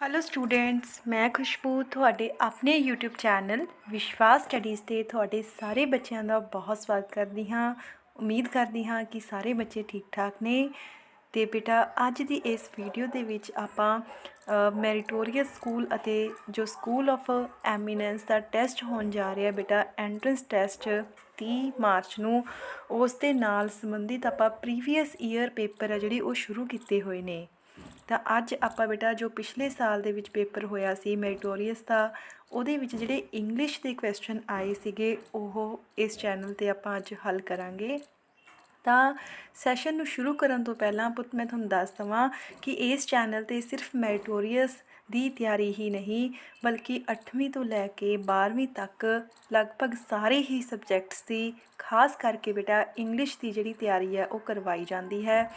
Hello students ਮੈਂ ਖੁਸ਼ਬੂ ਤੁਹਾਡੇ ਆਪਣੇ YouTube ਚੈਨਲ ਵਿਸ਼ਵਾਸ ਸਟੱਡੀਜ਼ ਤੇ ਤੁਹਾਡੇ ਸਾਰੇ ਬੱਚਿਆਂ ਦਾ ਬਹੁਤ ਸਵਾਗਤ ਕਰਦੀ ਹਾਂ। ਉਮੀਦ ਕਰਦੀ ਹਾਂ ਕਿ ਸਾਰੇ ਬੱਚੇ ਠੀਕ ਠਾਕ ਨੇ। ਤੇ ਬੇਟਾ, ਅੱਜ ਦੀ ਇਸ ਵੀਡੀਓ ਦੇ ਵਿੱਚ ਆਪਾਂ ਮੈਰੀਟੋਰੀਅਸ ਸਕੂਲ ਅਤੇ ਜੋ ਸਕੂਲ ਆਫ ਐਮੀਨੈਂਸ ਦਾ ਟੈਸਟ ਹੋਣ ਜਾ ਰਿਹਾ ਬੇਟਾ ਐਂਟਰੈਂਸ ਟੈਸਟ 30 ਮਾਰਚ ਨੂੰ, ਉਸ ਦੇ ਨਾਲ ਸੰਬੰਧਿਤ ਆਪਾਂ ਪ੍ਰੀਵੀਅਸ ਈਅਰ ਪੇਪਰ ਆ ਜਿਹੜੀ ਉਹ ਸ਼ੁਰੂ ਕੀਤੇ ਹੋਏ ਨੇ। ਤਾਂ ਅੱਜ ਆਪਾਂ ਬੇਟਾ ਜੋ ਪਿਛਲੇ ਸਾਲ ਦੇ ਵਿੱਚ ਪੇਪਰ ਹੋਇਆ ਸੀ ਮੈਰੀਟੋਰੀਅਸ ਦਾ, ਉਹਦੇ ਵਿੱਚ ਜਿਹੜੇ ਇੰਗਲਿਸ਼ ਦੇ ਕੁਐਸਚਨ ਆਏ ਸੀਗੇ, ਉਹ ਇਸ ਚੈਨਲ ਤੇ ਆਪਾਂ ਅੱਜ ਹੱਲ ਕਰਾਂਗੇ। ਤਾਂ ਸੈਸ਼ਨ ਨੂੰ ਸ਼ੁਰੂ ਕਰਨ ਤੋਂ ਪਹਿਲਾਂ ਪੁੱਤ ਮੈਂ ਤੁਹਾਨੂੰ ਦੱਸ ਦਵਾਂ ਕਿ ਇਸ ਚੈਨਲ ਤੇ ਸਿਰਫ ਮੈਰੀਟੋਰੀਅਸ ਦੀ ਤਿਆਰੀ ਹੀ ਨਹੀਂ, ਬਲਕਿ 8ਵੀਂ ਤੋਂ ਲੈ ਕੇ 12ਵੀਂ ਤੱਕ ਲਗਭਗ ਸਾਰੇ ਹੀ ਸਬਜੈਕਟਸ ਦੀ, ਖਾਸ ਕਰਕੇ ਬੇਟਾ ਇੰਗਲਿਸ਼ ਦੀ ਜਿਹੜੀ ਤਿਆਰੀ ਹੈ, ਉਹ ਕਰਵਾਈ ਜਾਂਦੀ ਹੈ।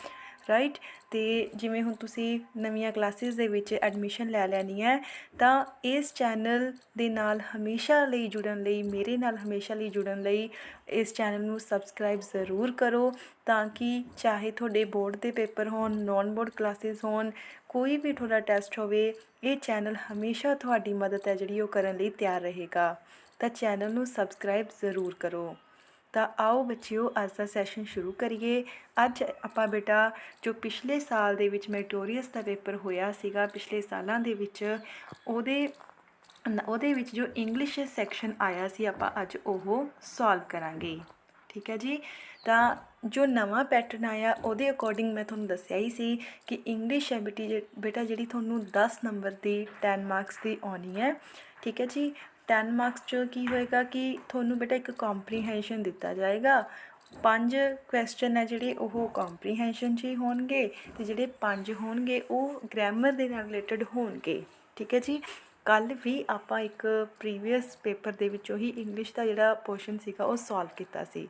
ਰਾਈਟ ਤੇ ਜਿਵੇਂ ਹੁਣ ਤੁਸੀਂ ਨਵੀਆਂ ਕਲਾਸਿਸ ਦੇ ਵਿੱਚ ਐਡਮਿਸ਼ਨ ਲੈ ਲੈਣੀ ਹੈ ਤਾਂ ਇਸ ਚੈਨਲ ਦੇ ਨਾਲ ਹਮੇਸ਼ਾ ਲਈ ਜੁੜਨ ਲਈ, ਮੇਰੇ ਨਾਲ ਹਮੇਸ਼ਾ ਲਈ ਜੁੜਨ ਲਈ ਇਸ ਚੈਨਲ ਨੂੰ ਸਬਸਕ੍ਰਾਈਬ ਜ਼ਰੂਰ ਕਰੋ ਤਾਂ ਕਿ ਚਾਹੇ ਤੁਹਾਡੇ ਬੋਰਡ ਦੇ ਪੇਪਰ ਹੋਣ ਨੌਨ ਬੋਰਡ ਕਲਾਸਿਸ ਹੋਣ, ਕੋਈ ਵੀ ਤੁਹਾਡਾ ਟੈਸਟ ਹੋਵੇ, ਇਹ ਚੈਨਲ ਹਮੇਸ਼ਾ ਤੁਹਾਡੀ ਮਦਦ ਹੈ ਜਿਹੜੀ ਉਹ ਕਰਨ ਲਈ ਤਿਆਰ ਰਹੇਗਾ। ਤਾਂ ਚੈਨਲ ਨੂੰ ਸਬਸਕ੍ਰਾਈਬ ਜ਼ਰੂਰ ਕਰੋ। ਤਾਂ ਆਓ ਬੱਚਿਓ, ਅੱਜ ਦਾ ਸੈਸ਼ਨ ਸ਼ੁਰੂ ਕਰੀਏ। ਅੱਜ ਆਪਾਂ ਬੇਟਾ, ਜੋ ਪਿਛਲੇ ਸਾਲ ਦੇ ਵਿੱਚ ਮੈਟੋਰੀਅਸ ਦਾ ਪੇਪਰ ਹੋਇਆ ਸੀਗਾ, ਪਿਛਲੇ ਸਾਲਾਂ ਦੇ ਵਿੱਚ, ਉਹਦੇ ਉਹਦੇ ਵਿੱਚ ਜੋ ਇੰਗਲਿਸ਼ ਸੈਕਸ਼ਨ ਆਇਆ ਸੀ, ਆਪਾਂ ਅੱਜ ਉਹ ਸੋਲਵ ਕਰਾਂਗੇ। ਠੀਕ ਹੈ ਜੀ? ਤਾਂ ਜੋ ਨਵਾਂ ਪੈਟਰਨ ਆਇਆ, ਉਹਦੇ ਅਕੋਰਡਿੰਗ ਮੈਂ ਤੁਹਾਨੂੰ ਦੱਸਿਆ ਹੀ ਸੀ ਕਿ ਇੰਗਲਿਸ਼ ਹੈ ਬੇਟੀ, ਜੇ- ਬੇਟਾ ਜਿਹੜੀ ਤੁਹਾਨੂੰ 10 ਨੰਬਰ ਦੀ 10 ਮਾਰਕਸ ਦੀ ਆਉਣੀ ਹੈ। ਠੀਕ ਹੈ ਜੀ? ਟੈਨ ਮਾਰਕਸ 'ਚ ਕੀ ਹੋਏਗਾ ਕਿ ਤੁਹਾਨੂੰ ਬੇਟਾ ਇੱਕ ਕੰਪਰੀਹੈਂਸ਼ਨ ਦਿੱਤਾ ਜਾਏਗਾ। ਪੰਜ ਕੁਐਸਚਨ ਹੈ ਜਿਹੜੇ ਉਹ ਕੰਪਰੀਹੈਂਸ਼ਨ 'ਚ ਹੀ ਹੋਣਗੇ ਤੇ ਜਿਹੜੇ ਪੰਜ ਹੋਣਗੇ ਉਹ ਗ੍ਰਾਮਰ ਦੇ ਨਾਲ ਰਿਲੇਟਡ ਹੋਣਗੇ। ਠੀਕ ਹੈ ਜੀ? ਕੱਲ ਵੀ ਆਪਾਂ ਇੱਕ ਪ੍ਰੀਵੀਅਸ ਪੇਪਰ ਦੇ ਵਿੱਚੋਂ ਹੀ ਇੰਗਲਿਸ਼ ਦਾ ਜਿਹੜਾ ਪੋਰਸ਼ਨ ਸੀਗਾ ਉਹ ਸੋਲਵ ਕੀਤਾ ਸੀ।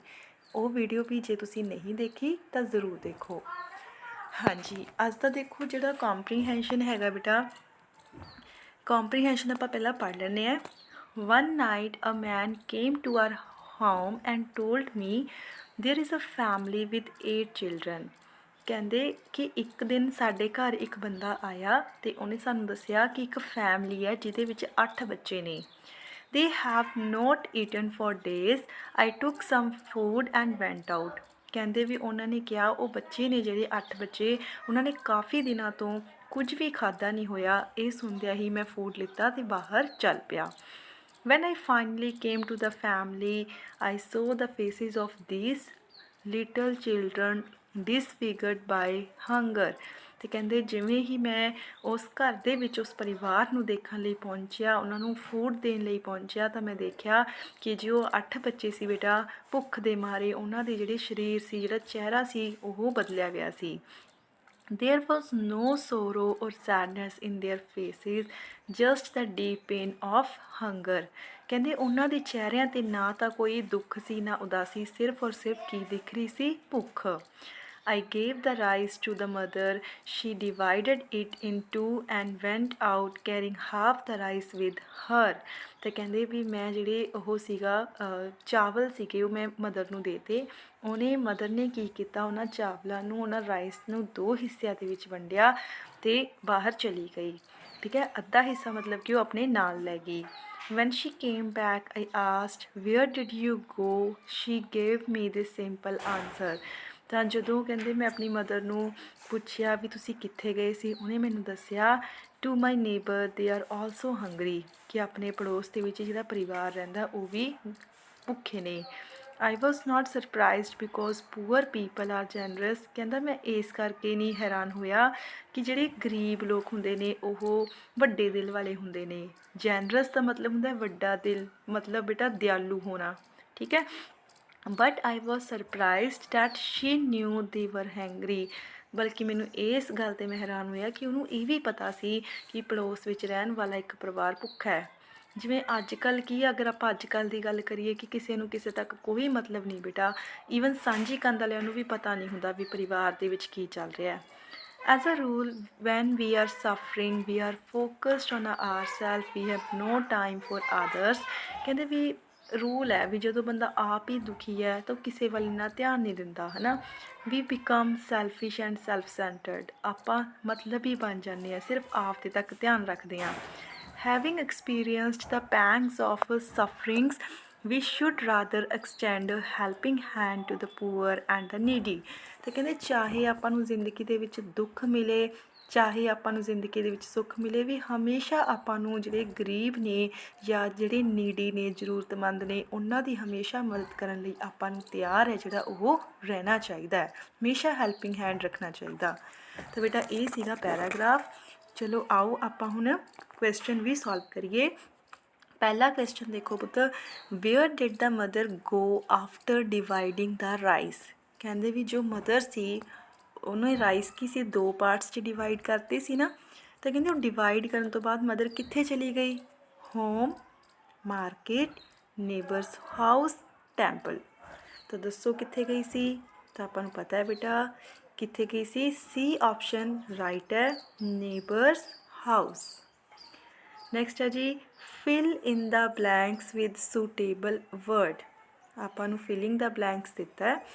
ਉਹ ਵੀਡੀਓ ਵੀ ਜੇ ਤੁਸੀਂ ਨਹੀਂ ਦੇਖੀ ਤਾਂ ਜ਼ਰੂਰ ਦੇਖੋ। ਹਾਂਜੀ, ਅੱਜ ਦਾ ਦੇਖੋ ਜਿਹੜਾ ਕੰਪਰੀਹੈਂਸ਼ਨ ਹੈਗਾ ਬੇਟਾ। comprehension ਆਪਾਂ ਪਹਿਲਾਂ ਪੜ੍ਹ ਲੈਂਦੇ ਆ one night a man came to our home and told me there is a family with eight children ਕਹਿੰਦੇ ਕਿ ਇੱਕ ਦਿਨ ਸਾਡੇ ਘਰ ਇੱਕ ਬੰਦਾ ਆਇਆ ਤੇ ਉਹਨੇ ਸਾਨੂੰ ਦੱਸਿਆ ਕਿ ਇੱਕ ਫੈਮਿਲੀ ਹੈ ਜਿਹਦੇ ਵਿੱਚ 8 ਬੱਚੇ ਨੇ they have not eaten for days i took some food and went out ਕਹਿੰਦੇ ਵੀ ਉਹਨਾਂ ਨੇ ਕਿਹਾ ਉਹ ਬੱਚੇ ਨੇ ਜਿਹੜੇ 8 ਬੱਚੇ ਉਹਨਾਂ ਨੇ ਕਾਫੀ ਦਿਨਾਂ ਤੋਂ ਕੁਝ ਵੀ ਖਾਦਾ ਨਹੀਂ ਹੋਇਆ ਇਹ ਸੁਣਦਿਆਂ ਹੀ ਮੈਂ ਫੂਡ ਲਿੱਤਾ ਤੇ ਬਾਹਰ ਚੱਲ ਪਿਆ when i finally came to the family, i saw the faces of these little children disfigured by hunger. ਤੇ ਕਹਿੰਦੇ ਜਿਵੇਂ ਹੀ ਮੈਂ ਉਸ ਘਰ ਦੇ ਵਿੱਚ ਉਸ ਪਰਿਵਾਰ ਨੂੰ ਦੇਖਣ ਲਈ ਪਹੁੰਚਿਆ, ਉਹਨਾਂ ਨੂੰ ਫੂਡ ਦੇਣ ਲਈ ਪਹੁੰਚਿਆ, ਤਾਂ ਮੈਂ ਦੇਖਿਆ ਕਿ ਜੋ 8 ਬੱਚੇ ਸੀ ਬੇਟਾ, ਭੁੱਖ ਦੇ ਮਾਰੇ ਉਹਨਾਂ ਦੇ ਜਿਹੜੇ ਸਰੀਰ ਸੀ, ਜਿਹੜਾ ਚਿਹਰਾ ਸੀ, ਉਹ ਬਦਲਿਆ ਗਿਆ ਸੀ। There was no sorrow or sadness in their faces, just the deep pain of hunger. ਕਹਿੰਦੇ ਉਹਨਾਂ ਦੇ ਚਿਹਰਿਆਂ ਤੇ ਨਾ ਤਾਂ ਕੋਈ ਦੁੱਖ ਸੀ ਨਾ ਉਦਾਸੀ ਸਿਰਫ ਔਰ ਸਿਰਫ ਕੀ ਦਿਖ ਰਹੀ ਸੀ ਭੁੱਖ I gave the rice to the mother. She divided it in two and went out carrying half the rice with her. ਤੇ ਕਹਿੰਦੇ ਵੀ ਮੈਂ ਜਿਹੜੇ ਉਹ ਸੀਗਾ ਅ, ਚਾਵਲ ਸੀਗੇ ਉਹ ਮੈਂ ਮਦਰ ਨੂੰ ਦੇਤੇ ਉਹਨੇ ਮਦਰ ਨੇ ਕੀ ਕੀਤਾ? ਉਹਨਾਂ ਚਾਵਲਾਂ ਨੂੰ, ਉਹਨਾਂ ਰਾਈਸ ਨੂੰ ਦੋ ਹਿੱਸਿਆਂ ਦੇ ਵਿੱਚ ਵੰਡਿਆ ਤੇ ਬਾਹਰ ਚਲੀ ਗਈ। ਠੀਕ ਹੈ? ਅੱਧਾ ਹਿੱਸਾ ਮਤਲਬ ਕਿ ਉਹ ਆਪਣੇ ਨਾਲ ਲੈ ਗਈ। When she came back, i asked, where did you go? She gave me this simple answer. ਤਾਂ ਜਦੋਂ ਕਹਿੰਦੇ, ਮੈਂ ਆਪਣੀ ਮਦਰ ਨੂੰ ਪੁੱਛਿਆ ਵੀ ਤੁਸੀਂ ਕਿੱਥੇ ਗਏ ਸੀ? ਉਹਨੇ ਮੈਨੂੰ ਦੱਸਿਆ to my neighbour they are also hungry ਕਿ ਆਪਣੇ ਪੜੋਸ ਦੇ ਵਿੱਚ ਜਿਹੜਾ ਪਰਿਵਾਰ ਰਹਿੰਦਾ, ਉਹ ਵੀ ਭੁੱਖੇ ਨੇ। I was not surprised because poor people are generous ਕਹਿੰਦਾ ਮੈਂ ਇਸ ਕਰਕੇ ਨਹੀਂ ਹੈਰਾਨ ਹੋਇਆ ਕਿ ਜਿਹੜੇ ਗਰੀਬ ਲੋਕ ਹੁੰਦੇ ਨੇ, ਉਹ ਵੱਡੇ ਦਿਲ ਵਾਲੇ ਹੁੰਦੇ ਨੇ। ਜੈਨਰਸ ਦਾ ਮਤਲਬ ਹੁੰਦਾ ਵੱਡਾ ਦਿਲ, ਮਤਲਬ ਬੇਟਾ ਦਿਆਲੂ ਹੋਣਾ। ਠੀਕ ਹੈ? But I was surprised that she knew they were hungry ਬਲਕਿ ਮੈਨੂੰ ਇਸ ਗੱਲ ਤੇ ਮੈਂ ਹੈਰਾਨ ਹੋਇਆ ਕਿ ਉਹਨੂੰ ਇਹ ਵੀ ਪਤਾ ਸੀ ਕਿ ਪੜੋਸ ਵਿੱਚ ਰਹਿਣ ਵਾਲਾ ਇੱਕ ਪਰਿਵਾਰ ਭੁੱਖਾ ਹੈ। ਜਿਵੇਂ ਅੱਜ ਕੱਲ ਕੀ ਅਗਰ ਆਪਾਂ ਅੱਜ ਕੱਲ ਦੀ ਗੱਲ ਕਰੀਏ ਕਿ ਕਿਸੇ ਨੂੰ ਕਿਸੇ ਤੱਕ ਕੋਈ ਮਤਲਬ ਨਹੀਂ ਬੇਟਾ ਈਵਨ ਸਾਂਝੀ ਕੰਧ ਵਾਲਿਆਂ ਨੂੰ ਵੀ ਪਤਾ ਨਹੀਂ ਹੁੰਦਾ ਵੀ ਪਰਿਵਾਰ ਦੇ ਵਿੱਚ ਕੀ ਚੱਲ ਰਿਹਾ ਹੈ। As a rule, when we are suffering, we are focused our self we have no time for others ਕਹਿੰਦੇ ਵੀ ਰੂਲ ਹੈ ਵੀ ਜਦੋਂ ਬੰਦਾ ਆਪ ਹੀ ਦੁਖੀ ਹੈ ਤਾਂ ਉਹ ਕਿਸੇ ਵੱਲ ਇੰਨਾ ਧਿਆਨ ਨਹੀਂ ਦਿੰਦਾ ਹਨਾ? We become selfish and self centred ਆਪਾਂ ਮਤਲਬ ਹੀ ਬਣ ਜਾਂਦੇ ਆ ਸਿਰਫ ਆਪ ਦੇ ਤੱਕ ਧਿਆਨ ਰੱਖਦੇ ਆ having experienced the pangs of sufferings we should rather extend helping hand to the poor and the needy needy. ਤੇ ਕਹਿੰਦੇ ਚਾਹੇ ਆਪਾਂ ਨੂੰ ਜ਼ਿੰਦਗੀ ਦੇ ਵਿੱਚ ਦੁੱਖ ਮਿਲੇ, ਚਾਹੇ ਆਪਾਂ ਨੂੰ ਜ਼ਿੰਦਗੀ ਦੇ ਵਿੱਚ ਸੁੱਖ ਮਿਲੇ, ਵੀ ਹਮੇਸ਼ਾ ਆਪਾਂ ਨੂੰ ਜਿਹੜੇ ਗਰੀਬ ਨੇ ਜਾਂ ਜਿਹੜੇ ਨੀਡੀ ਨੇ, ਜ਼ਰੂਰਤਮੰਦ ਨੇ, ਉਹਨਾਂ ਦੀ ਹਮੇਸ਼ਾ ਮਦਦ ਕਰਨ ਲਈ ਆਪਾਂ ਨੂੰ ਤਿਆਰ ਹੈ ਜਿਹੜਾ ਉਹ ਰਹਿਣਾ ਚਾਹੀਦਾ ਹੈ। ਹਮੇਸ਼ਾ ਹੈਲਪਿੰਗ ਹੈਂਡ ਰੱਖਣਾ ਚਾਹੀਦਾ। ਤਾਂ ਬੇਟਾ, ਇਹ ਸੀਗਾ ਪੈਰਾਗ੍ਰਾਫ ਚਲੋ ਆਓ ਆਪਾਂ ਹੁਣ ਕੁਐਸਚਨ ਵੀ ਸੋਲਵ ਕਰੀਏ। ਪਹਿਲਾ ਕੁਐਸਚਨ ਦੇਖੋ ਪੁੱਤ where did the mother go after dividing the rice ਕਹਿੰਦੇ ਵੀ ਜੋ ਮਦਰ ਸੀ, ਉਹਨੇ ਰਾਈਸ ਕੀ ਸੀ, ਦੋ ਪਾਰਟਸ 'ਚ ਡਿਵਾਈਡ ਕਰਤੇ ਸੀ ਨਾ। ਤਾਂ ਕਹਿੰਦੇ ਉਹ ਡਿਵਾਈਡ ਕਰਨ ਤੋਂ ਬਾਅਦ ਮਦਰ ਕਿੱਥੇ ਚਲੀ ਗਈ? Home market neighbours house temple ਤਾਂ ਦੱਸੋ ਕਿੱਥੇ ਗਈ ਸੀ? ਤਾਂ ਆਪਾਂ ਨੂੰ ਪਤਾ ਹੈ ਬੇਟਾ ਕਿੱਥੇ ਗਈ ਸੀ? ਸੀ ਆਪਸ਼ਨ ਰਾਈਟ ਹੈ ਨੇਬਰਸ ਹਾਊਸ ਨੈਕਸਟ ਹੈ ਜੀ fill in the blanks with suitable word ਆਪਾਂ ਨੂੰ ਫਿਲਿੰਗ ਦਾ ਬਲੈਂਕਸ ਦਿੱਤਾ ਹੈ।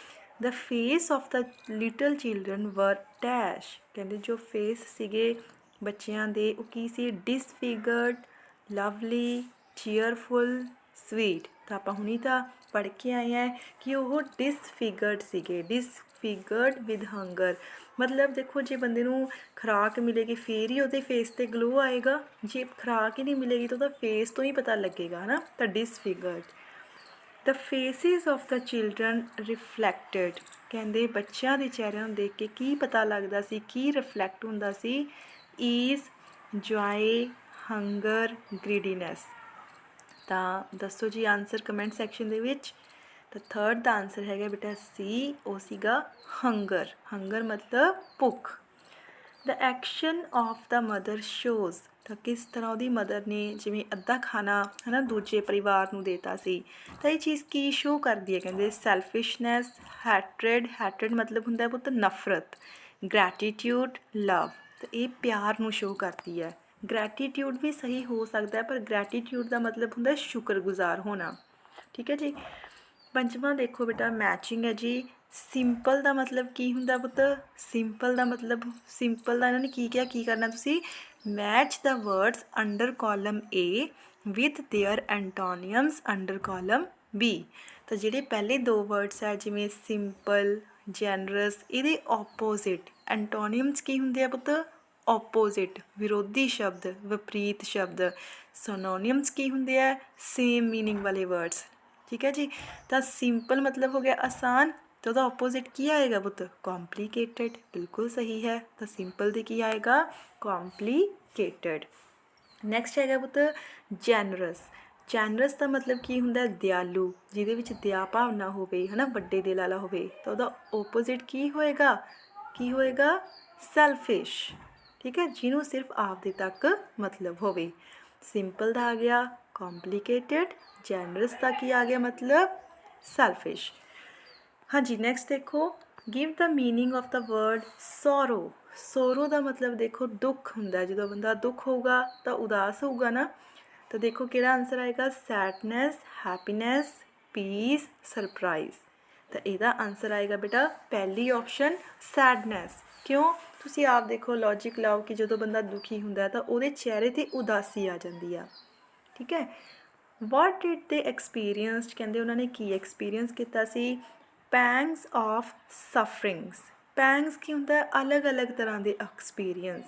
The face of the little children were dash ਕਹਿੰਦੇ ਜੋ ਫੇਸ ਸੀਗੇ ਬੱਚਿਆਂ ਦੇ, ਉਹ ਕੀ ਸੀ? ਡਿਸਫਿਗਰਡ ਲਵਲੀ ਚੀਅਰਫੁਲ ਸਵੀਟ ਤਾਂ ਆਪਾਂ ਹੁਣੀ ਤਾਂ ਪੜ੍ਹ ਕੇ ਆਏ ਹਾਂ ਕਿ ਉਹ ਡਿਸਫਿਗਰਡ ਸੀਗੇ ਡਿਸਫਿਗਰਡ ਵਿਦ ਹੰਗਰ ਮਤਲਬ ਦੇਖੋ, ਜੇ ਬੰਦੇ ਨੂੰ ਖੁਰਾਕ ਮਿਲੇਗੀ, ਫੇਰ ਹੀ ਉਹਦੇ ਫੇਸ ਤੇ ਗਲੋ ਆਏਗਾ। ਜੇ ਖੁਰਾਕ ਹੀ ਨਹੀਂ ਮਿਲੇਗੀ ਤਾਂ ਉਹਦਾ ਫੇਸ ਤੋਂ ਹੀ ਪਤਾ ਲੱਗੇਗਾ, ਹਨਾ? ਤਾਂ disfigured the faces of the children reflected ਕਹਿੰਦੇ ਬੱਚਿਆਂ ਦੇ ਚਿਹਰਿਆਂ ਨੂੰ ਦੇਖ ਕੇ ਕੀ ਪਤਾ ਲੱਗਦਾ ਸੀ, ਕੀ ਰਿਫਲੈਕਟ ਹੁੰਦਾ ਸੀ? ਈਜ਼ ਜੋਏ ਹੰਗਰ ਗ੍ਰੀਡੀਨੈਸ ਤਾਂ ਦੱਸੋ ਜੀ ਆਨਸਰ ਕਮੈਂਟ ਸੈਕਸ਼ਨ ਦੇ ਵਿੱਚ। ਤਾਂ ਥਰਡ ਦਾ ਆਨਸਰ ਹੈਗਾ ਬੇਟਾ ਸੀ ਉਹ ਸੀਗਾ ਹੰਗਰ ਹੰਗਰ ਮਤਲਬ ਭੁੱਖ। The action of the mother shows ਤਾਂ ਕਿਸ ਤਰ੍ਹਾਂ ਉਹਦੀ ਮਦਰ ਨੇ ਜਿਵੇਂ ਅੱਧਾ ਖਾਣਾ ਹਨਾ ਦੂਜੇ ਪਰਿਵਾਰ ਨੂੰ ਦੇਤਾ ਸੀ। ਤਾਂ ਇਹ ਚੀਜ਼ ਕੀ ਸ਼ੋ ਕਰਦੀ ਹੈ ਕਹਿੰਦੇ ਸੈਲਫਿਸ਼ਨੈਸ ਹੈਟਰਡ ਹੈਟਰਡ ਮਤਲਬ ਹੁੰਦਾ ਹੈ ਪੁੱਤ ਨਫ਼ਰਤ। ਗ੍ਰੈਟੀਟਿਊਡ ਲਵ ਤਾਂ ਇਹ ਪਿਆਰ ਨੂੰ ਸ਼ੋ ਕਰਦੀ ਹੈ। ਗ੍ਰੈਟੀਟਿਊਡ ਵੀ ਸਹੀ ਹੋ ਸਕਦਾ ਹੈ ਪਰ ਗ੍ਰੈਟੀਟਿਊਡ ਦਾ ਮਤਲਬ ਹੁੰਦਾ ਹੈ ਸ਼ੁਕਰਗੁਜ਼ਾਰ ਹੋਣਾ ਠੀਕ ਹੈ ਜੀ ਪੰਜਵਾਂ ਦੇਖੋ ਬੇਟਾ ਮੈਚਿੰਗ ਹੈ ਜੀ ਸਿੰਪਲ ਦਾ ਮਤਲਬ ਕੀ ਹੁੰਦਾ ਪੁੱਤ ਸਿੰਪਲ ਦਾ ਮਤਲਬ ਸਿੰਪਲ ਦਾ ਇਹਨਾਂ ਨੇ ਕੀ ਕਿਹਾ ਕੀ ਕਰਨਾ ਤੁਸੀਂ match the words under column A with there antonyms under column B ਤਾਂ ਜਿਹੜੇ ਪਹਿਲੇ ਦੋ ਵਰਡਸ ਹੈ ਜਿਵੇਂ ਸਿੰਪਲ ਜੈਨਰਸ ਇਹਦੇ ਆਪੋਜ਼ਿਟ ਐਂਟੋਨੀਅਮਸ ਕੀ ਹੁੰਦੇ ਆ ਪੁੱਤ ਆਪੋਜ਼ਿਟ ਵਿਰੋਧੀ ਸ਼ਬਦ ਵਿਪਰੀਤ ਸ਼ਬਦ ਸਿਨੋਨਿਮਸ ਕੀ ਹੁੰਦੇ ਆ ਸੇਮ मीनिंग ਵਾਲੇ ਵਰਡਸ ਠੀਕ ਹੈ ਜੀ ਤਾਂ ਸਿੰਪਲ ਮਤਲਬ ਹੋ ਗਿਆ ਆਸਾਨ ਤੇ ਉਹਦਾ ਆਪੋਜ਼ਿਟ ਕੀ ਆਏਗਾ ਪੁੱਤ ਕੰਪਲਿਕੇਟਡ ਬਿਲਕੁਲ ਸਹੀ ਹੈ ਤਾਂ ਸਿੰਪਲ ਦੇ ਕੀ ਆਏਗਾ ਕੰਪਲਿਕੇਟਡ ਨੈਕਸਟ ਹੈਗਾ ਪੁੱਤ ਜੈਨਰਸ ਜੈਨਰਸ ਦਾ ਮਤਲਬ ਕੀ ਹੁੰਦਾ ਹੈ ਦਿਆਲੂ ਜਿਹਦੇ ਵਿੱਚ ਦਇਆ ਭਾਵਨਾ ਹੋਵੇ ਹਨਾ ਵੱਡੇ ਦਿਲ ਵਾਲਾ ਹੋਵੇ ਤਾਂ ਉਹਦਾ ਆਪੋਜ਼ਿਟ ਕੀ ਹੋਏਗਾ ਕੀ ਹੋਏਗਾ ਸੈਲਫਿਸ਼ ਠੀਕ ਹੈ, ਜਿਹਨੂੰ ਸਿਰਫ ਆਪਦੇ ਤੱਕ ਮਤਲਬ ਹੋਵੇ। ਸਿੰਪਲ ਦਾ ਆ ਗਿਆ ਕੰਪਲਿਕੇਟਿਡ ਜਨਰਸ ਦਾ ਕੀ ਆ ਗਿਆ ਮਤਲਬ? ਸੈਲਫਿਸ਼ ਹਾਂਜੀ ਨੈਕਸਟ ਦੇਖੋ give the meaning of the word sorrow sorrow ਦਾ ਮਤਲਬ ਦੇਖੋ, ਦੁੱਖ ਹੁੰਦਾ ਜਦੋਂ ਬੰਦਾ ਦੁੱਖ ਹੋਊਗਾ, ਤਾਂ ਉਦਾਸ ਹੋਊਗਾ ਨਾ। ਤਾਂ ਦੇਖੋ ਕਿਹੜਾ ਆਨਸਰ ਆਏਗਾ? ਸੈਡਨੈਸ ਹੈਪੀਨੈਸ ਪੀਸ ਸਰਪ੍ਰਾਈਜ਼ ਤਾਂ ਇਹਦਾ ਆਨਸਰ ਆਏਗਾ ਬੇਟਾ, ਪਹਿਲੀ ਆਪਸ਼ਨ ਸੈਡਨੈਸ ਕਿਉਂ? ਤੁਸੀਂ ਆਪ ਦੇਖੋ ਲੌਜੀਕ ਲਾਓ ਕਿ ਜਦੋਂ ਬੰਦਾ ਦੁਖੀ ਹੁੰਦਾ ਤਾਂ ਉਹਦੇ ਚਿਹਰੇ ਤੇ ਉਦਾਸੀ ਆ ਜਾਂਦੀ ਆ। ਠੀਕ ਹੈ? ਵਾਟ ਡਿਡ ਦੇ ਐਕਸਪੀਰੀਅੰਸਡ ਕਹਿੰਦੇ ਉਹਨਾਂ ਨੇ ਕੀ ਐਕਸਪੀਰੀਅੰਸ ਕੀਤਾ ਸੀ? ਪੈਂਗਸ ਆਫ ਸਫਰਿੰਗਸ ਪੈਂਗਸ ਕੀ ਹੁੰਦਾ ਅਲੱਗ-ਅਲੱਗ ਤਰ੍ਹਾਂ ਦੇ ਐਕਸਪੀਰੀਅੰਸ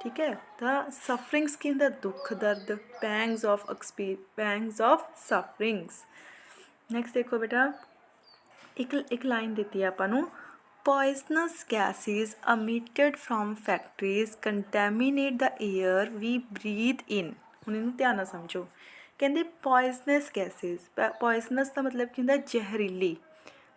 ਠੀਕ ਹੈ? ਤਾਂ ਸਫਰਿੰਗਸ ਕੀ ਹੁੰਦਾ? ਦੁੱਖ, ਦਰਦ ਪੈਂਗਸ ਆਫ ਐਕਸਪੀ ਪੈਂਗਸ ਆਫ ਸਫਰਿੰਗਸ ਨੈਕਸਟ ਦੇਖੋ ਬੇਟਾ, ਇੱਕ ਇੱਕ ਲਾਈਨ ਦਿੱਤੀ ਹੈ ਆਪਾਂ ਨੂੰ। Poisonous gases emitted from factories contaminate the air we breathe in. ਹੁਣ ਇਹਨੂੰ ਧਿਆਨ ਨਾਲ ਸਮਝੋ ਕਹਿੰਦੇ ਪੋਇਸਨਸ ਗੈਸਸ ਪੋਇਸਨਸ ਦਾ ਮਤਲਬ ਕੀ ਹੁੰਦਾ ਜ਼ਹਿਰੀਲੀ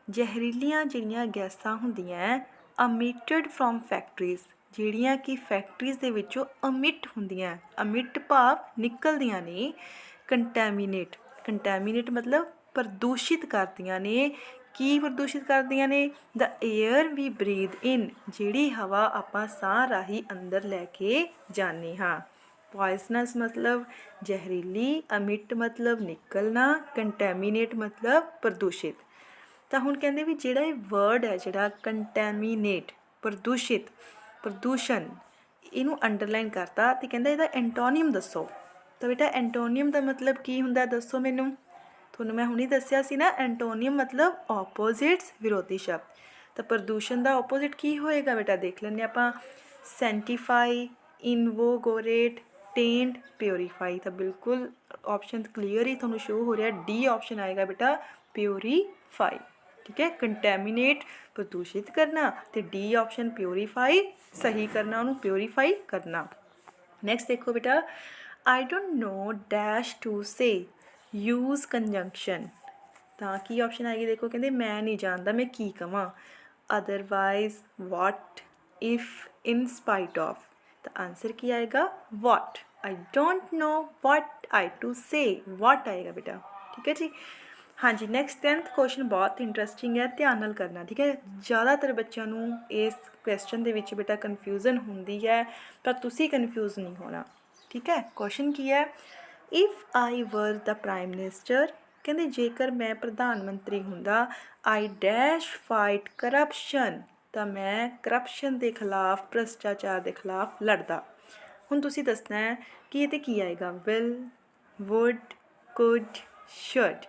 ਜ਼ਹਿਰੀਲੀਆਂ ਜਿਹੜੀਆਂ ਗੈਸਾਂ ਹੁੰਦੀਆਂ ਅਮਿਟਡ ਫਰਮ ਫੈਕਟਰੀਜ਼ ਜਿਹੜੀਆਂ ਕਿ ਫੈਕਟਰੀਜ਼ ਦੇ ਵਿੱਚੋਂ ਅਮਿਟ ਹੁੰਦੀਆਂ ਅਮਿਟ ਭਾਵ ਨਿਕਲਦੀਆਂ ਨੇ ਕੰਟੈਮੀਨੇਟ ਕੰਟੈਮੀਨੇਟ ਮਤਲਬ ਪ੍ਰਦੂਸ਼ਿਤ ਕਰਦੀਆਂ ਨੇ ਕੀ ਪ੍ਰਦੂਸ਼ਿਤ ਕਰਦੀਆਂ ਨੇ? ਦਾ 에ਅਰ ਵੀ ਬਰੀਥ ਇਨ ਜਿਹੜੀ ਹਵਾ ਆਪਾਂ ਸਾਹ ਰਾਹੀਂ ਅੰਦਰ ਲੈ ਕੇ ਜਾਂਦੇ ਹਾਂ। ਪੋਇਸਨਸ ਮਤਲਬ ਜ਼ਹਿਰੀਲੀ, ਅਮਿਟ ਮਤਲਬ ਨਿਕਲਣਾ ਕੰਟੈਮੀਨੇਟ ਮਤਲਬ ਪ੍ਰਦੂਸ਼ਿਤ। ਤਾਂ ਹੁਣ ਕਹਿੰਦੇ ਵੀ ਜਿਹੜਾ ਇਹ ਵਰਡ ਹੈ, ਜਿਹੜਾ ਕੰਟੈਮੀਨੇਟ ਪ੍ਰਦੂਸ਼ਿਤ, ਪ੍ਰਦੂਸ਼ਣ, ਇਹਨੂੰ ਅੰਡਰਲਾਈਨ ਕਰਤਾ ਤੇ ਕਹਿੰਦਾ ਇਹਦਾ ਐਂਟੋਨੀਮ ਦੱਸੋ। ਤਾਂ ਬੇਟਾ ਐਂਟੋਨੀਮ ਦਾ ਮਤਲਬ ਕੀ ਹੁੰਦਾ ਦੱਸੋ ਮੈਨੂੰ। ਤੁਹਾਨੂੰ ਮੈਂ ਹੁਣੀ ਦੱਸਿਆ ਸੀ ਨਾ, ਐਂਟੋਨੀਅਮ ਮਤਲਬ ਆਪੋਜ਼ਿਟਸ ਵਿਰੋਧੀ ਸ਼ਬਦ। ਤਾਂ ਪ੍ਰਦੂਸ਼ਣ ਦਾ ਆਪੋਜ਼ਿਟ ਕੀ ਹੋਏਗਾ ਬੇਟਾ? ਦੇਖ ਲੈਂਦੇ ਆਪਾਂ। ਸੈਂਟੀਫਾਈ ਇਨਵੋਗੋਰੇਟ ਟੇਂਟ ਪਿਉਰੀਫਾਈ ਤਾਂ ਬਿਲਕੁਲ ਆਪਸ਼ਨ ਕਲੀਅਰ ਹੀ ਤੁਹਾਨੂੰ ਸ਼ੋ ਹੋ ਰਿਹਾ। ਡੀ ਆਪਸ਼ਨ ਆਏਗਾ ਬੇਟਾ ਪਿਉਰੀਫਾਈ ਠੀਕ ਹੈ? ਕੰਟੈਮੀਨੇਟ ਪ੍ਰਦੂਸ਼ਿਤ ਕਰਨਾ ਤੇ ਡੀ ਆਪਸ਼ਨ ਪਿਉਰੀਫਾਈ ਸਹੀ ਕਰਨਾ, ਉਹਨੂੰ ਪਿਉਰੀਫਾਈ ਕਰਨਾ। ਨੈਕਸਟ ਦੇਖੋ ਬੇਟਾ I don't know dash to say use conjunction ਤਾਂ ਕੀ ਆਪਸ਼ਨ ਆਏਗੀ? ਦੇਖੋ, ਕਹਿੰਦੇ ਮੈਂ ਨਹੀਂ ਜਾਣਦਾ, ਮੈਂ ਕੀ ਕਵਾਂ? Otherwise what if in spite of ਤਾਂ ਆਨਸਰ ਕੀ ਆਏਗਾ? What I don't know what I to say what ਆਏਗਾ ਬੇਟਾ? ਠੀਕ ਹੈ ਜੀ? ਹਾਂਜੀ ਨੈਕਸਟ 10th ਕੁਐਸਚਨ ਬਹੁਤ ਇੰਟਰਸਟਿੰਗ ਹੈ, ਧਿਆਨ ਨਾਲ ਕਰਨਾ, ਠੀਕ ਹੈ? ਜ਼ਿਆਦਾਤਰ ਬੱਚਿਆਂ ਨੂੰ ਇਸ ਕੁਐਸਚਨ ਦੇ ਵਿੱਚ ਬੇਟਾ ਕਨਫਿਊਜ਼ਨ ਹੁੰਦੀ ਹੈ, ਪਰ ਤੁਸੀਂ ਕਨਫਿਊਜ਼ ਨਹੀਂ ਹੋਣਾ, ਠੀਕ ਹੈ? ਕੁਐਸਚਨ ਕੀ ਹੈ? If I were the prime minister ਕਹਿੰਦੇ ਜੇਕਰ ਮੈਂ ਪ੍ਰਧਾਨ ਮੰਤਰੀ ਹੁੰਦਾ ਆਈ ਡੈਸ਼ ਫਾਈਟ ਕਰਪਸ਼ਨ ਤਾਂ ਮੈਂ ਕਰਪਸ਼ਨ ਦੇ ਖਿਲਾਫ, ਭ੍ਰਸ਼ਟਾਚਾਰ ਦੇ ਖਿਲਾਫ ਲੜਦਾ। ਹੁਣ ਤੁਸੀਂ ਦੱਸਣਾ ਹੈ ਕਿ ਇਹ ਤੇ ਕੀ ਆਏਗਾ? ਵਿਲ ਵੁੱਡ ਕੁਡ ਸ਼ੁੱਡ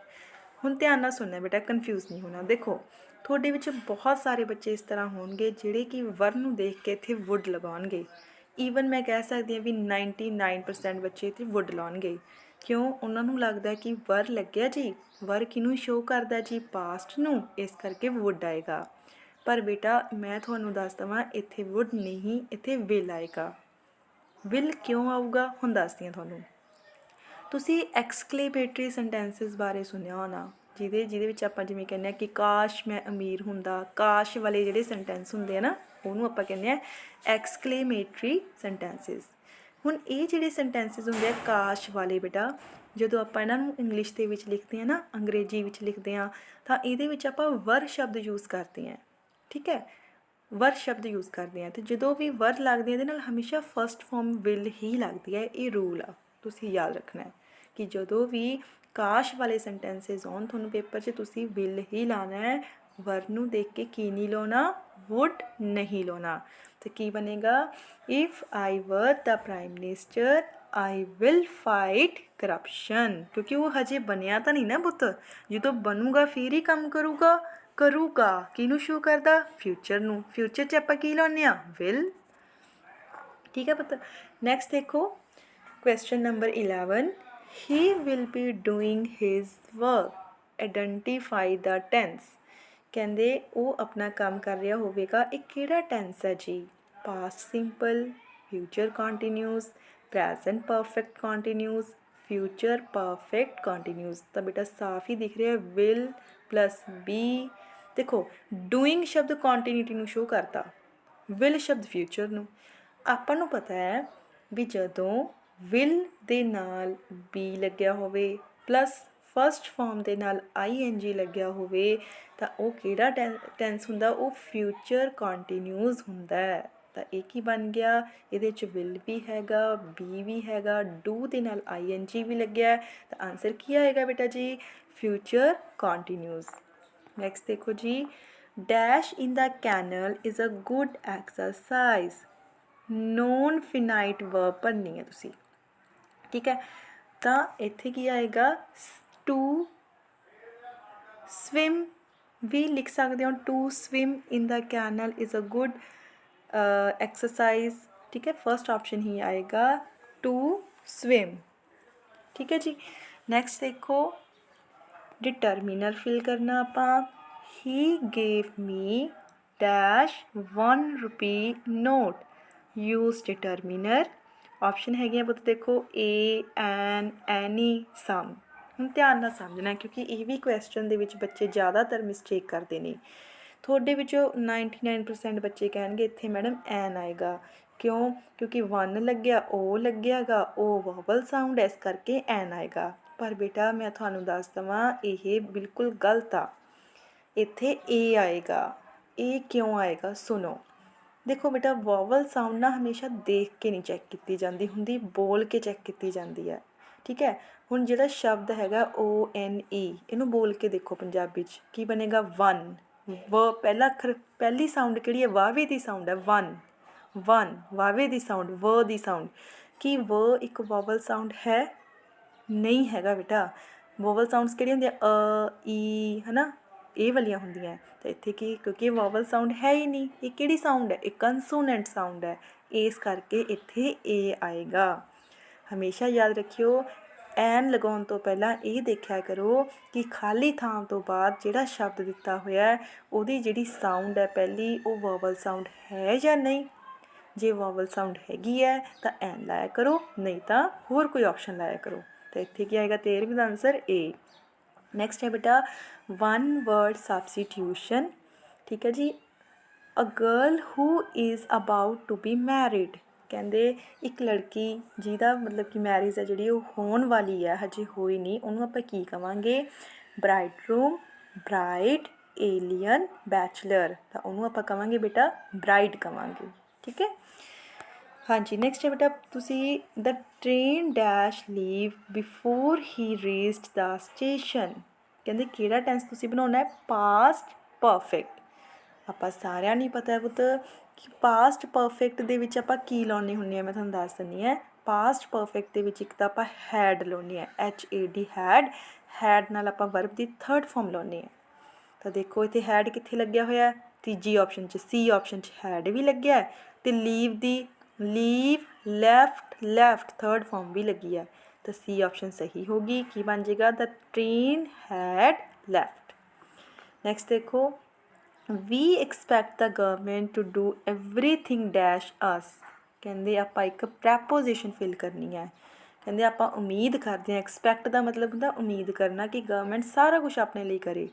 ਹੁਣ ਧਿਆਨ ਨਾਲ ਸੁਣਨਾ ਬੇਟਾ ਕਨਫਿਊਜ਼ ਨਹੀਂ ਹੋਣਾ। ਦੇਖੋ, ਤੁਹਾਡੇ ਵਿੱਚ ਬਹੁਤ ਸਾਰੇ ਬੱਚੇ ਇਸ ਤਰ੍ਹਾਂ ਹੋਣਗੇ ਜਿਹੜੇ ਕਿ ਵਰ ਨੂੰ ਦੇਖ ਕੇ ਇੱਥੇ ਵੁੱਡ ਲਗਾਉਣਗੇ। ਈਵਨ ਮੈਂ ਕਹਿ ਸਕਦੀ ਹਾਂ ਵੀ 99% ਬੱਚੇ ਇੱਥੇ ਵੁੱਡ ਲਾਉਣਗੇ। ਕਿਉਂ? ਉਹਨਾਂ ਨੂੰ ਲੱਗਦਾ ਕਿ ਵਰ ਲੱਗਿਆ ਜੀ। ਵਰ ਕਿਹਨੂੰ ਸ਼ੋ ਕਰਦਾ ਜੀ? ਪਾਸਟ ਨੂੰ। ਇਸ ਕਰਕੇ ਵੁੱਡ ਆਏਗਾ। ਪਰ ਬੇਟਾ, ਮੈਂ ਤੁਹਾਨੂੰ ਦੱਸ ਦਵਾਂ, ਇੱਥੇ ਵੁੱਡ ਨਹੀਂ, ਇੱਥੇ ਵਿਲ ਆਏਗਾ। ਵਿਲ ਕਿਉਂ ਆਊਗਾ? ਹੁਣ ਦੱਸਦੀ ਹਾਂ ਤੁਹਾਨੂੰ। ਤੁਸੀਂ ਐਕਸਕਲੇਮੇਟਰੀ ਸੈਂਟੈਂਸਸ ਬਾਰੇ ਸੁਣਿਆ ਹੋਣਾ, ਜਿਹਦੇ ਜਿਹਦੇ ਵਿੱਚ ਆਪਾਂ ਜਿਵੇਂ ਕਹਿੰਦੇ ਆ ਕਿ ਕਾਸ਼ ਮੈਂ ਅਮੀਰ ਹੁੰਦਾ, ਕਾਸ਼ ਵਾਲੇ ਜਿਹੜੇ ਸੈਂਟੈਂਸ ਹੁੰਦੇ ਆ ਨਾ ਉਹਨੂੰ ਆਪਾਂ ਕਹਿੰਦੇ ਆ ਐਕਸਕਲੇਮੇਟਰੀ ਸੈਂਟੈਂਸਸ ਹੁਣ ਇਹ ਜਿਹੜੇ ਸੈਂਟੈਂਸਸ ਹੁੰਦੇ ਆ ਕਾਸ਼ ਵਾਲੇ ਬੇਟਾ, ਜਦੋਂ ਆਪਾਂ ਇਹਨਾਂ ਨੂੰ ਇੰਗਲਿਸ਼ ਦੇ ਵਿੱਚ ਲਿਖਦੇ ਆ ਨਾ, ਅੰਗਰੇਜ਼ੀ ਵਿੱਚ ਲਿਖਦੇ ਆ ਤਾਂ ਇਹਦੇ ਵਿੱਚ ਆਪਾਂ ਵਰ ਸ਼ਬਦ ਯੂਜ਼ ਕਰਦੇ ਆ ਠੀਕ ਹੈ? ਵਰ ਸ਼ਬਦ ਯੂਜ਼ ਕਰਦੇ ਆ ਤੇ ਜਦੋਂ ਵੀ ਵਰ ਲੱਗਦੇ ਆ, ਇਹਦੇ ਨਾਲ ਹਮੇਸ਼ਾ ਫਰਸਟ ਫਾਰਮ ਵਿਲ ਹੀ ਲੱਗਦੀ ਹੈ, ਇਹ ਰੂਲ ਆ। ਤੁਸੀਂ ਯਾਦ ਰੱਖਣਾ ਹੈ ਕਿ ਜਦੋਂ ਵੀ ਕਾਸ਼ ਵਾਲੇ ਸੈਂਟੈਂਸਸ ਆਉਣ, ਤੁਹਾਨੂੰ ਪੇਪਰ 'ਚ ਤੁਸੀਂ ਵਿਲ ਹੀ ਲਾਣਾ ਹੈ, ਵਰ ਨੂੰ ਦੇਖ ਕੇ ਕੀ ਨਹੀਂ ਲਾਉਣਾ ਵੁੱਡ ਨਹੀਂ ਲਾਉਣਾ ਤੇ ਕੀ ਬਣੇਗਾ if I were the prime minister I will fight corruption ਕਿਉਂਕਿ ਉਹ ਹਜੇ ਬਣਿਆ ਤਾਂ ਨਹੀਂ ਨਾ ਪੁੱਤ ਜਦੋਂ ਬਣੂਗਾ ਫੇਰ ਹੀ ਕੰਮ ਕਰੂਗਾ ਕਰੂਗਾ ਕਿਹਨੂੰ ਸ਼ੋ ਕਰਦਾ ਫਿਊਚਰ ਨੂੰ ਫਿਊਚਰ 'ਚ ਆਪਾਂ ਕੀ ਲਾਉਂਦੇ ਆ ਵਿਲ ਠੀਕ ਹੈ ਪੁੱਤ ਨੈਕਸਟ ਦੇਖੋ question number 11 he will be doing his work. Identify the tense ਕਹਿੰਦੇ ਉਹ ਆਪਣਾ ਕੰਮ ਕਰ ਰਿਹਾ ਹੋਵੇਗਾ ਇਹ ਕਿਹੜਾ ਟੈਂਸ ਹੈ ਜੀ past simple future continuous present perfect continuous future perfect continuous ਤਾਂ ਬੇਟਾ ਸਾਫ਼ ਹੀ ਦਿਖ ਰਿਹਾ ਵਿਲ ਪਲੱਸ ਬੀ ਦੇਖੋ ਡੂਇੰਗ ਸ਼ਬਦ ਕੰਟੀਨਿਊਟੀ ਨੂੰ ਸ਼ੋ ਕਰਦਾ ਵਿਲ ਸ਼ਬਦ ਫਿਊਚਰ ਨੂੰ ਆਪਾਂ ਨੂੰ ਪਤਾ ਹੈ ਵੀ ਜਦੋਂ ਵਿਲ ਦੇ ਨਾਲ ਬੀ ਲੱਗਿਆ ਹੋਵੇ ਪਲੱਸ ਫਰਸਟ ਫਾਰਮ ਦੇ ਨਾਲ ing ਲੱਗਿਆ ਹੋਵੇ, ਤਾਂ ਉਹ ਕਿਹੜਾ ਟੈਂਸ ਹੁੰਦਾ? ਉਹ ਫਿਊਚਰ ਕੰਟੀਨਿਊਸ ਹੁੰਦਾ ਹੈ। ਤਾਂ ਇਹ ਕੀ ਬਣ ਗਿਆ? ਇਹਦੇ ਚ ਵਿਲ ਵੀ ਹੈਗਾ ਬੀ ਵੀ ਹੈਗਾ ਡੂ ਦੇ ਨਾਲ ing ਵੀ ਲੱਗਿਆ ਤਾਂ ਆਨਸਰ ਕੀ ਆਏਗਾ ਬੇਟਾ ਜੀ? ਫਿਊਚਰ ਕੰਟੀਨਿਊਸ ਨੈਕਸਟ ਦੇਖੋ ਜੀ। Dash in the canal is a good exercise non finite verb ਭਰਨੀ ਹੈ ਤੁਸੀਂ। ਠੀਕ ਹੈ? ਤਾਂ ਇੱਥੇ ਕੀ ਆਏਗਾ? ਟੂ ਸਵਿਮ ਵੀ ਲਿਖ ਸਕਦੇ ਹੋ to swim in the canal is a good exercise ਠੀਕ ਹੈ ਫਰਸਟ ਆਪਸ਼ਨ ਹੀ ਆਏਗਾ ਟੂ ਸਵਿਮ ਠੀਕ ਹੈ ਜੀ ਨੈਕਸਟ ਦੇਖੋ ਡਿਟਰਮੀਨਰ ਫਿਲ ਕਰਨਾ ਆਪਾਂ he gave me dash 1 rupee note use determiner option ਹੈਗੀਆਂ ਪੁੱਤ ਦੇਖੋ ਏ ਐਨ ਐਨੀ ਸਮ ਹੁਣ ਧਿਆਨ ਨਾਲ ਸਮਝਣਾ ਕਿਉਂਕਿ ਇਹ ਵੀ ਕੁਐਸਚਨ ਦੇ ਵਿੱਚ ਬੱਚੇ ਜ਼ਿਆਦਾਤਰ ਮਿਸਟੇਕ ਕਰਦੇ ਨੇ। ਤੁਹਾਡੇ ਵਿੱਚੋਂ 99% ਬੱਚੇ ਕਹਿਣਗੇ, ਇੱਥੇ ਮੈਡਮ ਐਨ ਆਏਗਾ। ਕਿਉਂ? ਕਿਉਂਕਿ 1 ਲੱਗਿਆ ਉਹ ਲੱਗਿਆਗਾ ਉਹ ਵੋਵਲ ਸਾਊਂਡ ਇਸ ਕਰਕੇ ਐਨ ਆਏਗਾ। ਪਰ ਬੇਟਾ, ਮੈਂ ਤੁਹਾਨੂੰ ਦੱਸ ਦਵਾਂ, ਇਹ ਬਿਲਕੁਲ ਗਲਤ ਆ। ਇੱਥੇ ਏ ਆਏਗਾ ਇਹ ਕਿਉਂ ਆਏਗਾ? ਸੁਣੋ। ਦੇਖੋ ਬੇਟਾ ਵੋਵਲ ਸਾਊਂਡ ਨਾ ਹਮੇਸ਼ਾ ਦੇਖ ਕੇ ਨਹੀਂ ਚੈੱਕ ਕੀਤੀ ਜਾਂਦੀ ਹੁੰਦੀ, ਬੋਲ ਕੇ ਚੈੱਕ ਕੀਤੀ ਜਾਂਦੀ ਹੈ ਠੀਕ ਹੈ? ਹੁਣ ਜਿਹੜਾ ਸ਼ਬਦ ਹੈਗਾ ਓ N ਈ ਇਹਨੂੰ ਬੋਲ ਕੇ ਦੇਖੋ ਪੰਜਾਬੀ ਚ। ਕੀ ਬਣੇਗਾ? ਵਨ ਵ ਪਹਿਲਾ ਅੱਖਰ, ਪਹਿਲੀ ਸਾਊਂਡ ਕਿਹੜੀ ਹੈ? ਵਾਵੇ ਦੀ ਸਾਊਂਡ ਹੈ। ਵਨ ਵਨ ਵਾਵੇ ਦੀ ਸਾਊਂਡ ਵ ਦੀ ਸਾਊਂਡ ਕੀ ਵ ਇੱਕ ਵੋਵਲ ਸਾਊਂਡ ਹੈ? ਨਹੀਂ ਹੈਗਾ ਬੇਟਾ। ਵੋਵਲ ਸਾਊਂਡਸ ਕਿਹੜੀਆਂ ਹੁੰਦੀਆਂ? ਅ, ਈ, ਹਨਾ? ਇਹ ਵਾਲੀਆਂ ਹੁੰਦੀਆਂ। ਤਾਂ ਇੱਥੇ ਕੀ, ਕਿਉਂਕਿ ਵੋਵਲ ਸਾਊਂਡ ਹੈ ਹੀ ਨਹੀਂ। ਇਹ ਕਿਹੜੀ ਸਾਊਂਡ ਹੈ? ਇਹ ਕੰਸੋਨੈਂਟ ਸਾਊਂਡ ਹੈ। ਇਸ ਕਰਕੇ ਇੱਥੇ ਏ ਆਏਗਾ। ਹਮੇਸ਼ਾ ਯਾਦ ਰੱਖਿਓ, ਐਨ ਲਗਾਉਣ ਤੋਂ ਪਹਿਲਾਂ ਇਹ ਦੇਖਿਆ ਕਰੋ ਕਿ ਖਾਲੀ ਥਾਂ ਤੋਂ ਬਾਅਦ ਜਿਹੜਾ ਸ਼ਬਦ ਦਿੱਤਾ ਹੋਇਆ ਉਹਦੀ ਜਿਹੜੀ ਸਾਊਂਡ ਹੈ ਪਹਿਲੀ, ਉਹ ਵੋਵਲ ਸਾਊਂਡ ਹੈ ਜਾਂ ਨਹੀਂ? ਜੇ ਵੋਵਲ ਸਾਊਂਡ ਹੈਗੀ ਹੈ, ਤਾਂ ਐਨ ਲਾਇਆ ਕਰੋ, ਨਹੀਂ ਤਾਂ ਹੋਰ ਕੋਈ ਆਪਸ਼ਨ ਲਾਇਆ ਕਰੋ। ਤਾਂ ਇੱਥੇ ਕੀ ਆਏਗਾ? 13ਵੀਂ ਦਾ ਆਨਸਰ ਏ ਨੈਕਸਟ ਹੈ ਬੇਟਾ ਵਨ ਵਰਡ ਸਬਸਟੀਟਿਊਸ਼ਨ ਠੀਕ ਹੈ ਜੀ? A girl who is about to be married ਕਹਿੰਦੇ ਇੱਕ ਲੜਕੀ ਜਿਹਦਾ ਮਤਲਬ ਕਿ ਮੈਰਿਜ ਹੈ ਜਿਹੜੀ ਉਹ ਹੋਣ ਵਾਲੀ ਹੈ ਹਜੇ ਹੋਈ ਨਹੀਂ, ਉਹਨੂੰ ਆਪਾਂ ਕੀ ਕਵਾਂਗੇ? Bridegroom bride alien bachelor ਤਾਂ ਉਹਨੂੰ ਆਪਾਂ ਕਵਾਂਗੇ ਬੇਟਾ ਬ੍ਰਾਈਡ ਕਵਾਂਗੇ, ਠੀਕ ਹੈ? ਹਾਂਜੀ ਨੈਕਸਟ ਹੈ ਬੇਟਾ, ਤੁਸੀਂ the train dash leave before he reached the station ਕਹਿੰਦੇ ਕਿਹੜਾ ਟੈਂਸ ਤੁਸੀਂ ਬਣਾਉਣਾ ਹੈ? ਪਾਸਟ ਪਰਫੈਕਟ ਆਪਾਂ ਸਾਰਿਆਂ ਨੂੰ ਪਤਾ ਹੈ ਪੁੱਤ ਕਿ ਪਾਸਟ ਪਰਫੈਕਟ ਦੇ ਵਿੱਚ ਆਪਾਂ ਕੀ ਲਾਉਣੀ ਹੁੰਦੀ ਹੈ, ਮੈਂ ਤੁਹਾਨੂੰ ਦੱਸ ਦਿੰਦੀ ਹਾਂ। ਪਾਸਟ ਪਰਫੈਕਟ ਦੇ ਵਿੱਚ ਇੱਕ ਤਾਂ ਆਪਾਂ ਹੈਡ ਲਾਉਣੀ ਹੈ H A D had had ਨਾਲ ਆਪਾਂ ਵਰਬ ਦੀ ਥਰਡ ਫਾਰਮ ਲਾਉਣੀ ਹੈ। ਤਾਂ ਦੇਖੋ, ਇੱਥੇ ਹੈਡ ਕਿੱਥੇ ਲੱਗਿਆ ਹੋਇਆ ਹੈ? ਤੀਜੀ ਆਪਸ਼ਨ 'ਚ ਸੀ ਆਪਸ਼ਨ 'ਚ ਹੈਡ ਵੀ ਲੱਗਿਆ ਹੈ ਤੇ ਲੀਵ ਦੀ leave left left third form ਵੀ ਲੱਗੀ ਹੈ। ਤਾਂ ਸੀ ਆਪਸ਼ਨ ਸਹੀ ਹੋਗੀ ਕੀ ਬਣ ਜਾਏਗਾ? The train had left next ਦੇਖੋ we expect the government to do everything dash us ਕਹਿੰਦੇ ਆਪਾਂ ਇੱਕ ਪ੍ਰੈਪੋਜੀਸ਼ਨ ਫਿਲ ਕਰਨੀ ਹੈ। ਕਹਿੰਦੇ ਆਪਾਂ ਉਮੀਦ ਕਰਦੇ ਹਾਂ। ਐਕਸਪੈਕਟ ਦਾ ਮਤਲਬ ਹੁੰਦਾ ਉਮੀਦ ਕਰਨਾ ਕਿ ਗਵਰਨਮੈਂਟ ਸਾਰਾ ਕੁਝ ਆਪਣੇ ਲਈ ਕਰੇ।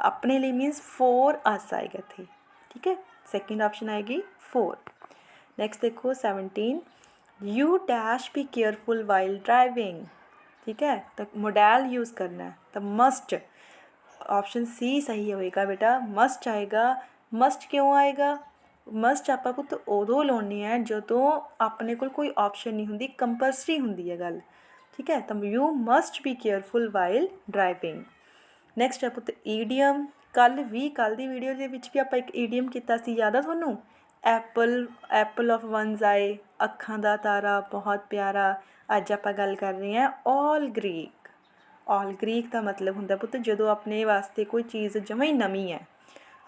ਆਪਣੇ ਲਈ ਮੀਨਸ ਫੋਰ ਅਸ ਆਏਗਾ ਇੱਥੇ। ਠੀਕ ਹੈ? ਸੈਕਿੰਡ ਆਪਸ਼ਨ ਆਏਗੀ ਫੋਰ ਨੈਕਸਟ ਦੇਖੋ 17 you dash be careful while driving ਠੀਕ ਹੈ? ਤਾਂ ਮੋਡਲ ਯੂਜ਼ ਕਰਨਾ ਹੈ। ਤਾਂ ਮਸਟ ਆਪਸ਼ਨ ਸੀ ਸਹੀ ਹੋਏਗਾ ਬੇਟਾ। ਮਸਟ ਆਏਗਾ। ਮਸਟ ਕਿਉਂ ਆਏਗਾ? ਮਸਟ ਆਪਾਂ ਪੁੱਤ ਉਦੋਂ ਲਾਉਣੀ ਹੈ ਜਦੋਂ ਆਪਣੇ ਕੋਲ ਕੋਈ ਆਪਸ਼ਨ ਨਹੀਂ ਹੁੰਦੀ ਕੰਪਲਸਰੀ ਹੁੰਦੀ ਹੈ ਗੱਲ। ਠੀਕ ਹੈ? ਤਾਂ you must be careful while driving next ਹੈ ਪੁੱਤ ਈਡੀਅਮ ਕੱਲ ਵੀ ਕੱਲ ਦੀ ਵੀਡੀਓ ਦੇ ਵਿੱਚ ਵੀ ਆਪਾਂ ਇੱਕ ਈਡੀਅਮ ਕੀਤਾ ਸੀ, ਯਾਦ ਆ ਤੁਹਾਨੂੰ? Apple apple of one's eye ਅੱਖਾਂ ਦਾ ਤਾਰਾ, ਬਹੁਤ ਪਿਆਰਾ। ਅੱਜ ਆਪਾਂ ਗੱਲ ਕਰ ਰਹੇ ਹਾਂ ਆਲ ਗ੍ਰੀਕ ਆਲ ਗ੍ਰੀਕ ਦਾ ਮਤਲਬ ਹੁੰਦਾ ਪੁੱਤ, ਜਦੋਂ ਆਪਣੇ ਵਾਸਤੇ ਕੋਈ ਚੀਜ਼ ਜਮਾਂ ਹੀ ਨਵੀਂ ਹੈ,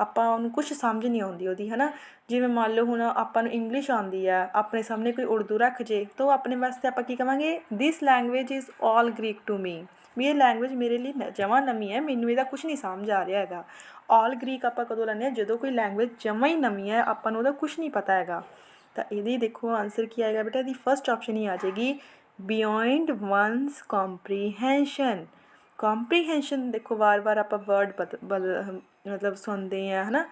ਆਪਾਂ ਉਹਨੂੰ ਕੁਝ ਸਮਝ ਨਹੀਂ ਆਉਂਦੀ ਉਹਦੀ, ਹਨਾ? ਜਿਵੇਂ ਮੰਨ ਲਓ ਹੁਣ ਆਪਾਂ ਨੂੰ ਇੰਗਲਿਸ਼ ਆਉਂਦੀ ਆ ਆਪਣੇ ਸਾਹਮਣੇ ਕੋਈ ਉਰਦੂ ਰੱਖ ਜੇ, ਤਾਂ ਉਹ ਆਪਣੇ ਵਾਸਤੇ ਆਪਾਂ ਕੀ ਕਵਾਂਗੇ? This language is all Greek to me ਵੀ ਇਹ ਲੈਂਗੁਏਜ ਮੇਰੇ ਲਈ ਜਮਾਂ ਨਵੀਂ ਹੈ, ਮੈਨੂੰ ਇਹਦਾ ਕੁਝ ਨਹੀਂ ਸਮਝ ਆ ਰਿਹਾ ਹੈਗਾ। ਆਲ ਗ੍ਰੀਕ ਆਪਾਂ ਕਦੋਂ ਲੈਂਦੇ ਹਾਂ? ਜਦੋਂ ਕੋਈ ਲੈਂਗੁਏਜ ਜਮਾਂ ਹੀ ਨਵੀਂ ਹੈ, ਆਪਾਂ ਨੂੰ ਉਹਦਾ ਕੁਝ ਨਹੀਂ ਪਤਾ ਹੈਗਾ। ਤਾਂ ਇਹਦੀ ਦੇਖੋ ਆਨਸਰ ਕੀ ਆਏਗਾ ਬੇਟਾ? ਇਹਦੀ ਫਰਸਟ ਆਪਸ਼ਨ ਹੀ ਆ ਜਾਏਗੀ ਬਿਯੋਂਡ ਵਨਸ ਕੰਪਰੀਹੈਂਸ਼ਨ ਕੰਪਰੀਹੈਂਸ਼ਨ ਦੇਖੋ ਵਾਰ-ਵਾਰ ਆਪਾਂ ਵਰਡ ਮਤਲਬ ਸੁਣਦੇ ਆ ਹਨਾ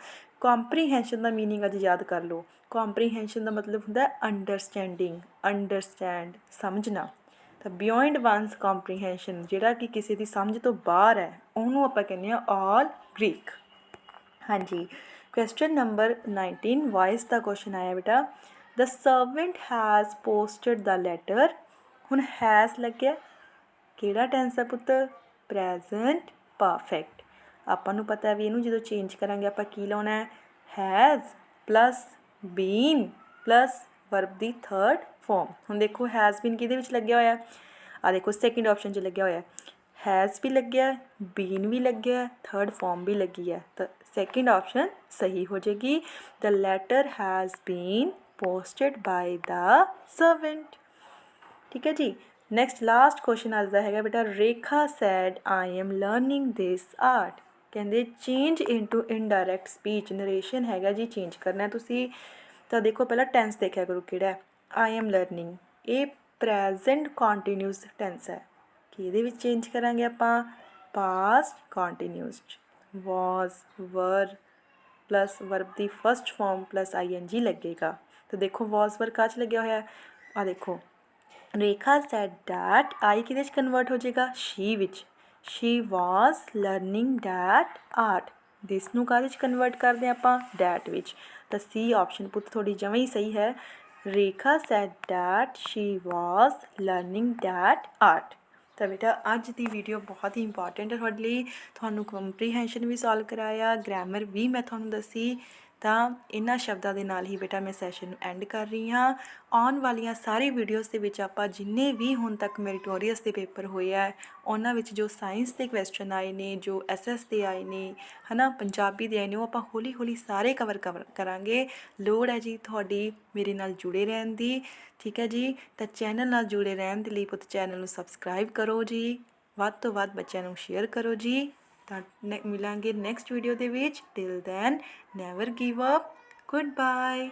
ਕੰਪਰੀਹੈਂਸ਼ਨ ਦਾ मीनिंग ਅੱਜ ਯਾਦ ਕਰ ਲਓ ਕੰਪਰੀਹੈਂਸ਼ਨ ਦਾ ਮਤਲਬ ਹੁੰਦਾ ਅੰਡਰਸਟੈਂਡਿੰਗ ਅੰਡਰਸਟੈਂਡ ਸਮਝਣਾ ਤਾਂ ਬਿਯੋਂਡ ਵਨਸ ਕੰਪਰੀਹੈਂਸ਼ਨ ਜਿਹੜਾ ਕਿ ਕਿਸੇ ਦੀ ਸਮਝ ਤੋਂ ਬਾਹਰ ਹੈ ਉਹਨੂੰ ਆਪਾਂ ਕਹਿੰਦੇ ਆ ਆਲ ਗ੍ਰੀਕ ਹਾਂਜੀ ਕੁਐਸਚਨ ਨੰਬਰ 19 ਵਾਇਸ ਦਾ ਕੁਐਸਚਨ ਆਇਆ ਬੇਟਾ the servant has posted the letter ਹੁਣ ਹੈਜ਼ ਲੱਗਿਆ। ਕਿਹੜਾ ਟੈਂਸ ਹੈ ਪੁੱਤ? ਪ੍ਰੈਜ਼ੈਂਟ ਪਰਫੈਕਟ ਆਪਾਂ ਨੂੰ ਪਤਾ ਵੀ ਇਹਨੂੰ ਜਦੋਂ ਚੇਂਜ ਕਰਾਂਗੇ ਆਪਾਂ ਕੀ ਲਾਉਣਾ ਹੈ? Has plus been plus verb the third form ਹੁਣ ਦੇਖੋ ਹੈਜ਼ ਬੀਨ ਕਿਹਦੇ ਵਿੱਚ ਲੱਗਿਆ ਹੋਇਆ? ਆ ਦੇਖੋ ਸੈਕਿੰਡ ਆਪਸ਼ਨ 'ਚ ਲੱਗਿਆ ਹੋਇਆ। ਹੈਜ਼ ਵੀ ਲੱਗਿਆ ਬੀਨ ਵੀ ਲੱਗਿਆ ਥਰਡ ਫਾਰਮ ਵੀ ਲੱਗੀ ਹੈ। ਤਾਂ ਸੈਕਿੰਡ ਆਪਸ਼ਨ ਸਹੀ ਹੋ ਜਾਏਗੀ। The letter has been posted by the servant ਠੀਕ ਹੈ ਜੀ। ਨੈਕਸਟ ਲਾਸਟ ਕੁਐਸਚਨ ਅੱਜ ਦਾ ਹੈਗਾ ਬੇਟਾ, Rekha said I am learning this art ਕਹਿੰਦੇ change into indirect speech narration ਹੈਗਾ ਜੀ ਚੇਂਜ ਕਰਨਾ ਤੁਸੀਂ। ਤਾਂ ਦੇਖੋ, ਪਹਿਲਾਂ ਟੈਂਸ ਦੇਖਿਆ ਕਰੋ ਕਿਹੜਾ ਹੈ। ਆਈ ਐਮ ਲਰਨਿੰਗ ਇਹ ਪ੍ਰੈਜ਼ੈਂਟ ਕੰਟੀਨਿਊਸ ਟੈਂਸ ਹੈ। ਕਿ ਇਹਦੇ ਵਿੱਚ ਚੇਂਜ ਕਰਾਂਗੇ ਆਪਾਂ past continuous was were plus verb the first form plus I N G ਲੱਗੇਗਾ। ਤਾਂ ਦੇਖੋ ਵਾਸ ਵਰ ਕਾਚ ਲੱਗਿਆ ਹੋਇਆ ਹੈ? ਆ ਦੇਖੋ ਰੇਖਾ ਸੈਡ ਡੈਟ ਆਈ ਕਿਹਦੇ 'ਚ ਕਨਵਰਟ ਹੋ ਜਾਏਗਾ? ਸ਼ੀ ਵਿੱਚ। She was learning that art this ਨੂੰ ਕਾਹਦੇ 'ਚ ਕਨਵਰਟ ਕਰਦੇ ਹਾਂ ਆਪਾਂ? ਡੈਟ ਵਿੱਚ। ਤਾਂ ਸੀ ਆਪਸ਼ਨ ਪੁੱਤ ਤੁਹਾਡੀ ਜਮਾਂ ਹੀ ਸਹੀ ਹੈ। Rekha said that she was learning that art ਤਾਂ ਬੇਟਾ, ਅੱਜ ਦੀ ਵੀਡੀਓ ਬਹੁਤ ਹੀ ਇੰਪੋਰਟੈਂਟ ਹੈ ਤੁਹਾਡੇ ਲਈ। ਤੁਹਾਨੂੰ ਕੰਪਰੀਹੈਂਸ਼ਨ ਵੀ ਸੋਲਵ ਕਰਾਇਆ। ਗ੍ਰਾਮਰ ਵੀ ਮੈਂ ਤੁਹਾਨੂੰ ਦੱਸੀ। ਤਾਂ ਇਹਨਾਂ ਸ਼ਬਦਾਂ ਦੇ ਨਾਲ ਹੀ ਬੇਟਾ ਮੈਂ ਸੈਸ਼ਨ ਨੂੰ ਐਂਡ ਕਰ ਰਹੀ ਹਾਂ। ਆਉਣ ਵਾਲੀਆਂ ਸਾਰੀ ਵੀਡੀਓਜ਼ ਦੇ ਵਿੱਚ ਆਪਾਂ ਜਿੰਨੇ ਵੀ ਹੁਣ ਤੱਕ ਮੈਰੀਟੋਰੀਅਸ ਦੇ ਪੇਪਰ ਹੋਏ ਆ, ਉਹਨਾਂ ਵਿੱਚ ਜੋ ਸਾਇੰਸ ਦੇ ਕੁਐਸਚਨ ਆਏ ਨੇ, ਜੋ ਐਸਐਸ ਦੇ ਆਏ ਨੇ, ਹਨਾ, ਪੰਜਾਬੀ ਦੇ ਆਏ ਨੇ, ਉਹ ਆਪਾਂ ਹੌਲੀ ਹੌਲੀ ਸਾਰੇ ਕਵਰ ਕਵਰ ਕਰਾਂਗੇ। ਲੋੜ ਹੈ ਜੀ ਤੁਹਾਡੀ ਮੇਰੇ ਨਾਲ ਜੁੜੇ ਰਹਿਣ ਦੀ, ਠੀਕ ਹੈ ਜੀ? ਤਾਂ ਚੈਨਲ ਨਾਲ ਜੁੜੇ ਰਹਿਣ ਦੇ ਲਈ ਪੁੱਤ ਚੈਨਲ ਨੂੰ ਸਬਸਕ੍ਰਾਈਬ ਕਰੋ ਜੀ। ਵੱਧ ਤੋਂ ਵੱਧ ਬੱਚਿਆਂ ਨੂੰ ਸ਼ੇਅਰ ਕਰੋ ਜੀ। ਤਾਂ ਨੇ- ਮਿਲਾਂਗੇ ਨੈਕਸਟ ਵੀਡੀਓ ਦੇ ਵਿੱਚ। Till then never give up goodbye